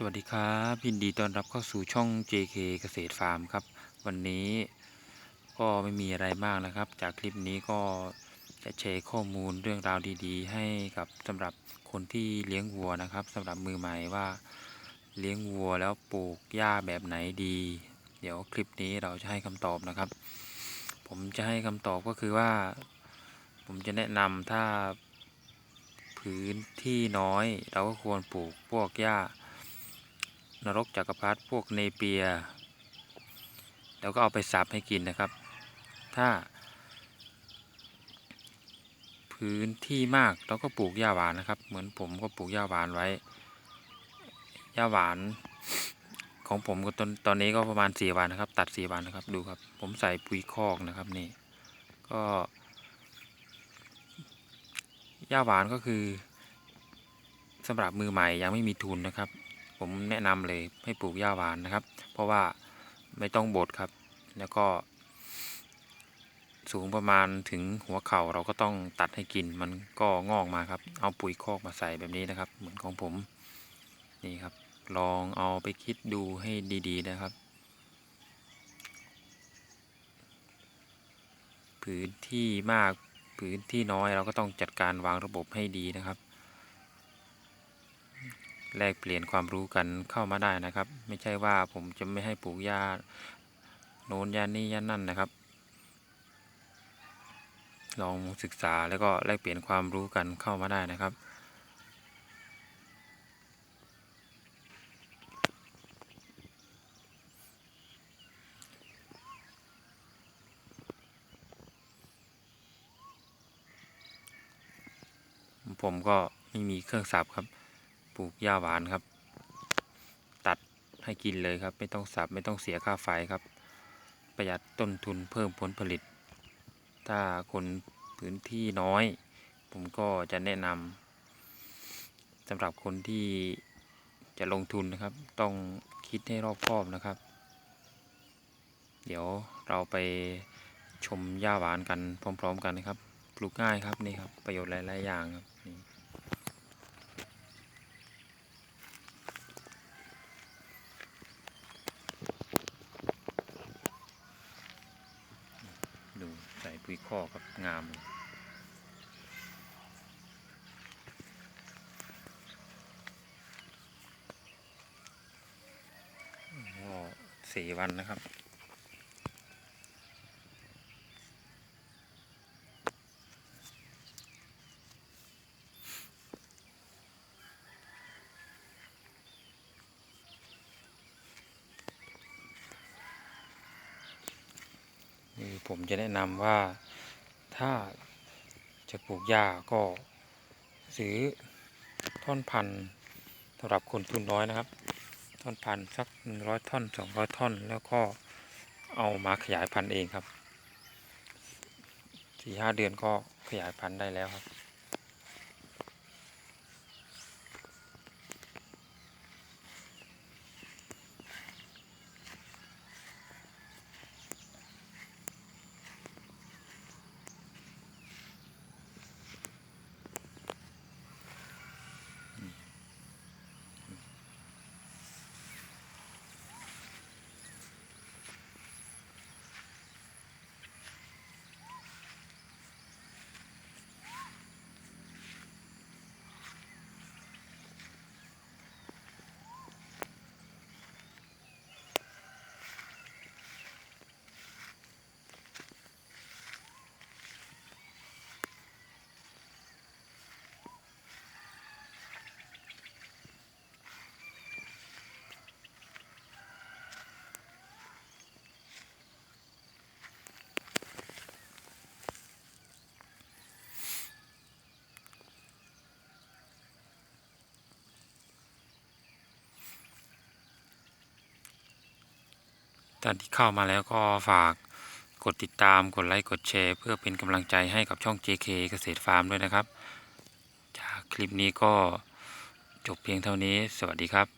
สวัสดีครับยินดีต้อนรับเข้าสู่ช่อง JK เกษตรฟาร์มครับ วันนี้ก็ไม่มีอะไรมากนะครับ จากคลิปนี้ก็จะแชร์ข้อมูลเรื่องราวดีๆ ให้กับสำหรับคนที่เลี้ยงวัวนะครับสำหรับมือใหม่ว่าเลี้ยงวัวแล้วปลูกหญ้าแบบไหนดี เดี๋ยวคลิปนี้เราจะให้คำตอบนะครับ ผมจะให้คำตอบก็คือว่า ผมจะแนะนำถ้าพื้นที่น้อย เราก็ควรปลูกพวกหญ้า นรกจักรพรรดิพวกเนเปีย แล้วก็เอาไปสับให้กินนะครับ ถ้า พื้นที่มากเราก็ปลูกหญ้าหวานนะครับ เหมือนผมก็ปลูกหญ้าหวานไว้หญ้าหวานของผมก็ตอนตอนนี้ก็ประมาณสี่วันนะครับ ตัดสี่วันนะครับดูครับ ผมใส่ปุ๋ยคอกนะครับนี่ก็หญ้าหวานก็คือสำหรับมือใหม่ยังไม่มีทุนนะครับ ผมแนะนำเลยให้ปลูกหญ้าหวานนะครับ เพราะว่าไม่ต้องบดครับ แล้วก็ สูงประมาณถึงหัวเข่าเราก็ต้องตัดให้กินมันก็งอกมาครับ เอาปุ๋ยคอกมาใส่แบบนี้นะครับ เหมือนของผมนี่ครับ ลองเอาไปคิดดูให้ดี ๆ นะครับพื้นที่มากพื้นที่น้อยเราก็ต้องจัดการวางระบบให้ดีนะครับ แลกเปลี่ยนความรู้กันเข้ามาได้นะครับ ไม่ใช่ว่าผมจะไม่ให้ปลูกหญ้าโน้นหญ้านี่หญ้านั่นนะครับ ลองศึกษาแล้วก็แลกเปลี่ยนความรู้กันเข้ามาได้นะครับผมก็ไม่มีเครื่องสับครับ ปลูกหญ้าหวานครับ ตัดให้กินเลยครับ ไม่ต้องสับไม่ต้องเสียค่าไฟครับ ประหยัดต้นทุนเพิ่มผลผลิต ถ้าคนพื้นที่น้อย ผมก็จะแนะนำสำหรับคนที่จะลงทุนนะครับ ต้องคิดให้รอบคอบนะครับ เดี๋ยวเราไปชมหญ้าหวานกันพร้อม ๆ กันนะครับ ปลูกง่ายครับนี่ครับประโยชน์หลาย ๆ อย่างครับนี่ดูใส่ ปุ๋ยคอกครับงามก็สี่วันนะครับ นี่ ผมจะแนะนำว่าถ้าจะปลูกหญ้าก็ซื้อท่อนพันธุ์สำหรับคนทุนน้อยนะครับ ท่อนพันธุ์สักหนึ่งร้อยท่อนสองร้อยท่อน แล้วก็เอามาขยายพันธุ์เองครับสี่ห้าเดือนก็ขยายพันธุ์ได้แล้วครับ ท่านที่เข้ามาแล้วก็ฝากกดติดตามกดไลค์กดแชร์ เพื่อเป็นกำลังใจให้กับช่อง JK เกษตรฟาร์มด้วยนะครับ จากคลิปนี้ก็จบเพียงเท่านี้ สวัสดีครับ